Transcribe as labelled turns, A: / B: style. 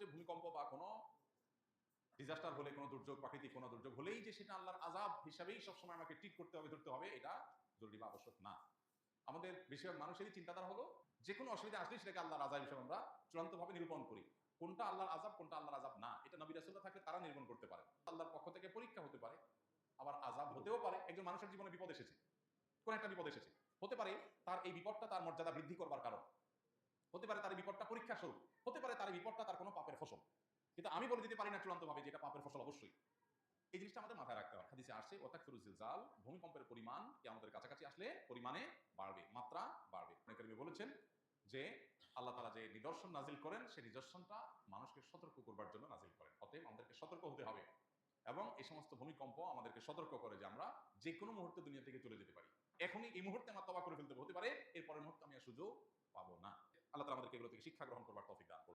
A: যে ভূমিকম্প বা কোনো ডিজাস্টার হলে, কোনো দুর্যোগ, প্রাকৃতিক কোনো দুর্যোগ হলেই যে সেটা আল্লাহর আজাব হিসাবেই সবসময় আমাকে ট্রিট করতে হবে, ধরতে হবে, এটা জরুরি বা আবশ্যক না। আমাদের বেশিরভাগ মানুষেরই চিন্তাধারা হলো যে কোনো অসুবিধা আসলে সেটাকে আল্লাহর আজাব হিসেবে আমরা চূড়ান্তভাবে নিরূপণ করি। কোনটা আল্লাহর আজাব কোনটা আল্লাহর আজাব না, এটা নবী রাসুল্লাহ থাকলে তারা নিরূপণ করতে পারে। আল্লাহর পক্ষ থেকে পরীক্ষা হতে পারে, আবার আজাব হতেও পারে। একজন মানুষের জীবনে বিপদ এসেছে, কোন একটা বিপদ এসেছে। হতে পারে, তার এই বিপদটা তার মর্যাদা বৃদ্ধি করবার কারণ। হতে পারে তার বিপদটা পরীক্ষা স্বরূপ, হতে পারে তার বিপদটা তার কোনো পাপের ফসল। কিন্তু আমি বলে দিতে পারি না চূড়ান্তভাবে যে এটা পাপের ফসল অবশ্যই। এই জিনিসটা আমাদের মাথায় রাখতে হবে। হাদিসে আসছে ওতাক ফিরুজিল জাল ভূমিকম্পের পরিমাণ কি আমাদের কাছাকাছি আসলে পরিমাণে বাড়বে, মাত্রা বাড়বে। অনেকে বলেছেন যে আল্লাহ তালা যে নিদর্শন নাজিল করেন, সেই নিদর্শনটা মানুষকে সতর্ক করবার জন্য নাজিল করেন। অতএব আমাদেরকে সতর্ক হতে হবে এবং এই সমস্ত ভূমিকম্প আমাদেরকে সতর্ক করে যে আমরা যে কোনো মুহূর্তে দুনিয়া থেকে চলে যেতে পারি। এখনই এই মুহূর্তে আমার তবা করে ফেলতে হতে পারে, এরপরের মুহূর্তে আমি আর সুযোগ পাবো না। আল্লাহ তালা আমাদেরকে এগুলো থেকে শিক্ষা গ্রহণ করবার তফিক দান।